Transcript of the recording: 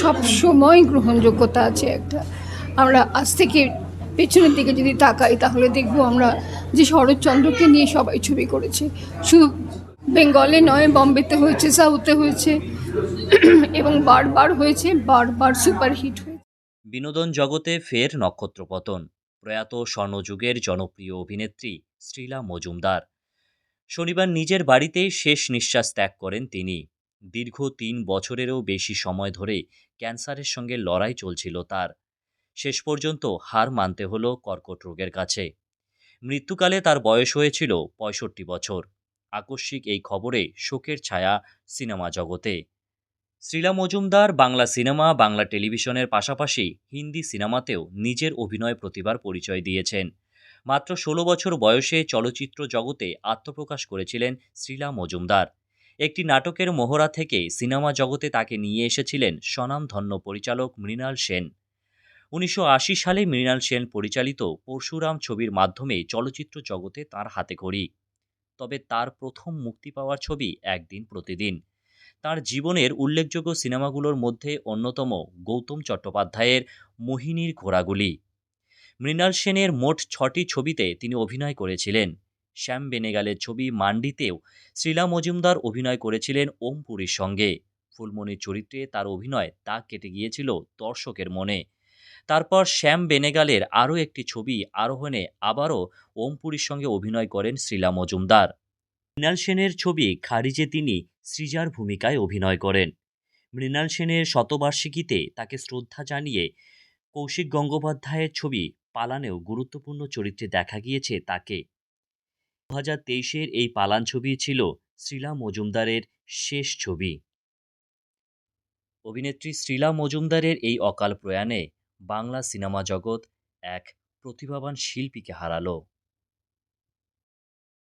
সব সময় গ্রহণযোগ্যতা আছে একটা। আমরা আজ থেকে পেছনের দিকে যদি তাকাই, তাহলে দেখব আমরা যে শরৎচন্দ্রকে নিয়ে সবাই ছবি করেছে। শুধু বেঙ্গলে নয়, বম্বেতে হয়েছে, সাউথে হয়েছে, এবং বারবার হয়েছে, বারবার সুপারহিট হয়েছে। বিনোদন জগতে ফের নক্ষত্রপতন প্রয়াত স্বর্ণযুগের জনপ্রিয় অভিনেত্রী শ্রীলা মজুমদার। শনিবার নিজের বাড়িতেই শেষ নিঃশ্বাস ত্যাগ করেন তিনি। দীর্ঘ তিন বছরেরও বেশি সময় ধরে ক্যান্সারের সঙ্গে লড়াই চলছিল তার। শেষ পর্যন্ত হার মানতে হলো কর্কট রোগের কাছে। মৃত্যুকালে তার বয়স হয়েছিল পঁয়ষট্টি বছর। আকস্মিক এই খবরে শোকের ছায়া সিনেমা জগতে। শ্রীলা মজুমদার বাংলা সিনেমা, বাংলা টেলিভিশনের পাশাপাশি হিন্দি সিনেমাতেও নিজের অভিনয় প্রতিভার পরিচয় দিয়েছেন। মাত্র ষোলো বছর বয়সে চলচ্চিত্র জগতে আত্মপ্রকাশ করেছিলেন শ্রীলা মজুমদার। একটি নাটকের মোহরা থেকে সিনেমা জগতে তাকে নিয়ে এসেছিলেন স্বনামধন্য পরিচালক মৃণাল সেন। উনিশশো আশি সালে মৃণাল সেন পরিচালিত পরশুরাম ছবির মাধ্যমে চলচ্চিত্র জগতে তার হাতে খড়ি তবে তার প্রথম মুক্তি পাওয়ার ছবি একদিন প্রতিদিন। তার জীবনের উল্লেখযোগ্য সিনেমাগুলোর মধ্যে অন্যতম গৌতম চট্টোপাধ্যায়ের মোহিনীর ঘোড়াগুলি। মৃণাল সেনের মোট ছটি ছবিতে তিনি অভিনয় করেছিলেন। শ্যাম বেনেগালের ছবি মান্ডিতেও শ্রীলা মজুমদার অভিনয় করেছিলেন ওম পুরীর সঙ্গে। ফুলমণির চরিত্রে তার অভিনয় দাগ কেটে গিয়েছিল দর্শকের মনে। তারপর শ্যাম বেনেগালের আরও একটি ছবি আরোহণে আবারও ওম পুরীর সঙ্গে অভিনয় করেন শ্রীলা মজুমদার। মৃণাল সেনের ছবি খারিজে তিনি সৃজার ভূমিকায় অভিনয় করেন। মৃণাল সেনের শতবার্ষিকীতে তাকে শ্রদ্ধা জানিয়ে কৌশিক গঙ্গোপাধ্যায়ের ছবি পালানেও গুরুত্বপূর্ণ চরিত্রে দেখা গিয়েছে তাকে। হাজার তেইশের এই পালান ছবি ছিল শ্রীলা মজুমদারের শেষ ছবি। অভিনেত্রী শ্রীলা মজুমদারের এই অকাল প্রয়াণে বাংলা সিনেমা জগৎ এক প্রতিভাবান শিল্পীকে হারালো।